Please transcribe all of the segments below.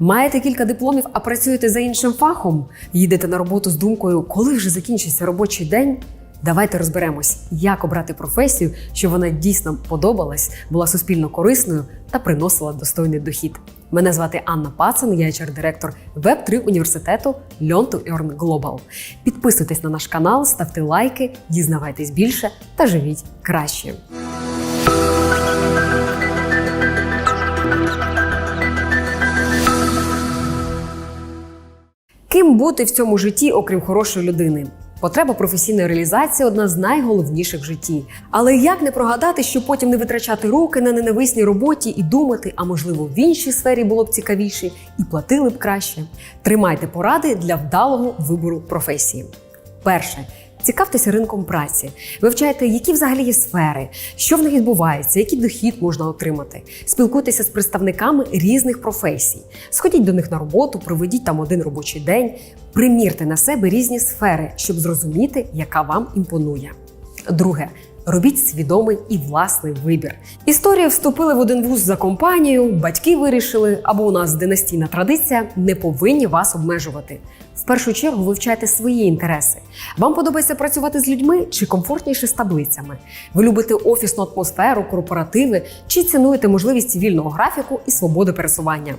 Маєте кілька дипломів, а працюєте за іншим фахом? Їдете на роботу з думкою, коли вже закінчиться робочий день? Давайте розберемось, як обрати професію, щоб вона дійсно подобалась, була суспільно корисною та приносила достойний дохід. Мене звати Анна Пацан, я HR-директор Web3 університету Learn Earn Global. Підписуйтесь на наш канал, ставте лайки, дізнавайтесь більше та живіть краще. Ким бути в цьому житті, окрім хорошої людини? Потреба професійної реалізації одна з найголовніших в житті. Але як не прогадати, щоб потім не витрачати руки на ненависній роботі і думати, а можливо в іншій сфері було б цікавіше і платили б краще? Тримайте поради для вдалого вибору професії. Перше. Цікавтеся ринком праці, вивчайте, які взагалі є сфери, що в них відбувається, який дохід можна отримати. Спілкуйтеся з представниками різних професій. Сходіть до них на роботу, проведіть там один робочий день, примірте на себе різні сфери, щоб зрозуміти, яка вам імпонує. Друге. Робіть свідомий і власний вибір. Історії вступили в один вуз за компанію, батьки вирішили, або у нас династійна традиція не повинні вас обмежувати. В першу чергу вивчайте свої інтереси. Вам подобається працювати з людьми чи комфортніше з таблицями? Ви любите офісну атмосферу, корпоративи чи цінуєте можливість вільного графіку і свободи пересування?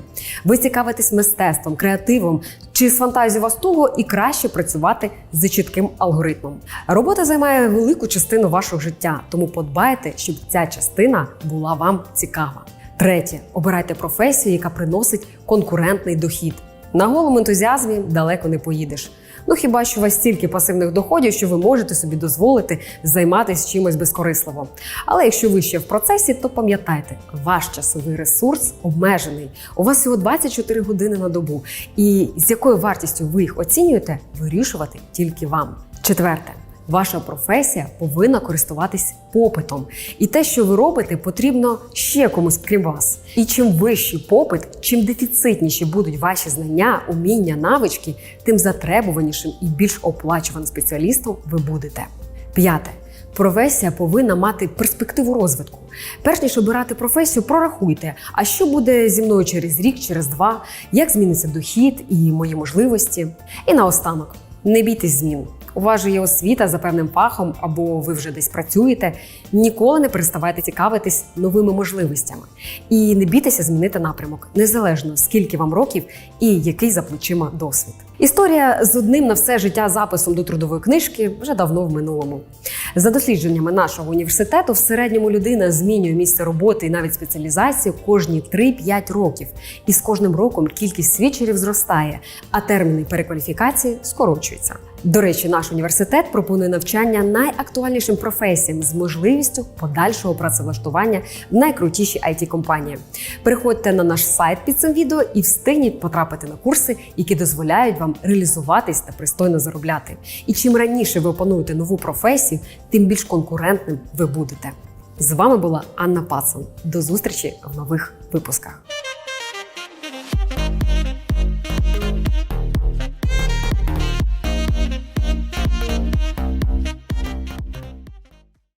Ви цікавитесь мистецтвом, креативом чи з фантазією вас того і краще працювати за чітким алгоритмом. Робота займає велику частину вашого життя, тому подбайте, щоб ця частина була вам цікава. Третє, обирайте професію, яка приносить конкурентний дохід. На голому ентузіазмі далеко не поїдеш. Ну хіба що у вас стільки пасивних доходів, що ви можете собі дозволити займатися чимось безкорисливо. Але якщо ви ще в процесі, то пам'ятайте, ваш часовий ресурс обмежений. У вас всього 24 години на добу, і з якою вартістю ви їх оцінюєте, вирішувати тільки вам. Четверте. Ваша професія повинна користуватись попитом, і те, що ви робите, потрібно ще комусь крім вас. І чим вищий попит, чим дефіцитніші будуть ваші знання, уміння, навички, тим затребуванішим і більш оплачуваним спеціалістом ви будете. П'яте. Професія повинна мати перспективу розвитку. Перш ніж обирати професію, прорахуйте, а що буде зі мною через рік, через два, як зміниться дохід і мої можливості. І наостанок, не бійтесь змін. У вас же є освіта за певним фахом, або ви вже десь працюєте. Ніколи не переставайте цікавитись новими можливостями. І не бійтеся змінити напрямок, незалежно скільки вам років і який за плечима досвід. Історія з одним на все життя записом до трудової книжки вже давно в минулому. За дослідженнями нашого університету, в середньому людина змінює місце роботи і навіть спеціалізацію кожні 3-5 років. І з кожним роком кількість свідчерів зростає, а терміни перекваліфікації скорочуються. До речі, наш університет пропонує навчання найактуальнішим професіям з можливістю подальшого працевлаштування в найкрутіші it компанії. Переходьте на наш сайт під цим відео і встигніть потрапити на курси, які дозволяють вам реалізуватись та пристойно заробляти. І чим раніше ви опануєте нову професію, тим більш конкурентним ви будете. З вами була Анна Пацан. До зустрічі в нових випусках.